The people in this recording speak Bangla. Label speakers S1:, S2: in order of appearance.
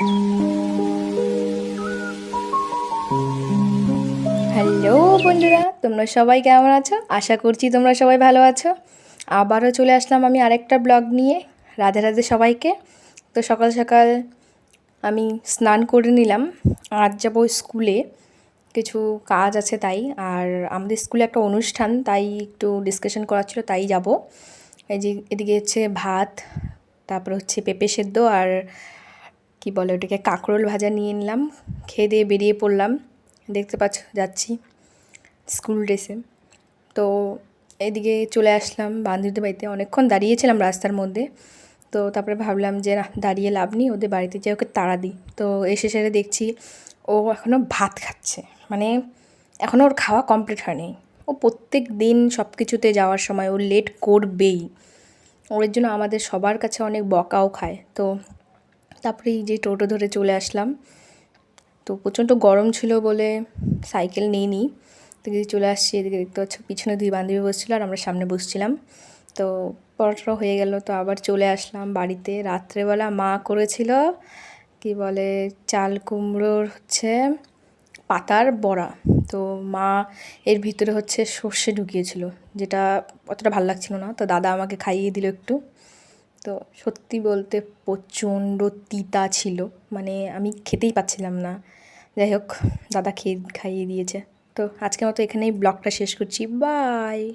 S1: হ্যালো বন্ধুরা, তোমরা সবাই কেমন আছো? আশা করছি তোমরা সবাই ভালো আছো। আবারও চলে আসলাম আমি আরেকটা ব্লগ নিয়ে, রাধে রাধে সবাইকে। তো সকাল সকাল আমি স্নান করে নিলাম, আজ যাব স্কুলে। কিছু কাজ আছে তাই, আর আমাদের স্কুলে একটা অনুষ্ঠান, তাই একটু ডিসকাশন করার ছিল, তাই যাব। এই যে এদিকে হচ্ছে ভাত, তারপর হচ্ছে পেঁপে সেদ্ধ, আর কি বলে ওটাকে, কাঁকরোল ভাজা নিয়ে নিলাম, খেয়ে দিয়ে বেরিয়ে পড়লাম, দেখতে পাচ্ছ, যাচ্ছি স্কুল ড্রেসে। তো এদিকে চলে আসলাম বান্ধবীদের বাড়িতে, অনেকক্ষণ দাঁড়িয়েছিলাম রাস্তার মধ্যে। তো তারপরে ভাবলাম যে দাঁড়িয়ে লাভ নেই, ওদের বাড়িতে যেয়ে ওকে তাড়া দিই। তো এসে সেরে দেখছি, ও এখনও ভাত খাচ্ছে। মানে এখনও ওর খাওয়া কমপ্লিট হয়নি। ও প্রত্যেক দিন সব কিছুতে যাওয়ার সময় ও লেট করবেই। ওর জন্য আমাদের সবার কাছে অনেক বকাও খায়। তো তারপরে এই যে টোটো ধরে চলে আসলাম। তো প্রচণ্ড গরম ছিল বলে সাইকেল নিয়ে নিই তো চলে আসছি, এদিকে দেখতে পাচ্ছ পিছনে দুই বান্ধবী বসছিল আর আমরা সামনে বসছিলাম। তো পরোটা হয়ে গেল, তো আবার চলে আসলাম বাড়িতে। রাত্রেবেলা মা করেছিল, কি বলে, চাল কুমড়োর হচ্ছে পাতার বড়া। তো মা এর ভিতরে হচ্ছে সর্ষে ঢুকিয়েছিল, যেটা অতটা ভালো লাগছিল না। তো দাদা আমাকে খাইয়ে দিল একটু। তো সত্যি বলতে প্রচণ্ড তিতা ছিল। মানে আমি খেতেই পাচ্ছিলাম না। যাই হোক, দাদা খেয়ে, খাইয়ে দিয়েছে। তো আজকের মতো এখানেই ব্লগটা শেষ করছি। বাই!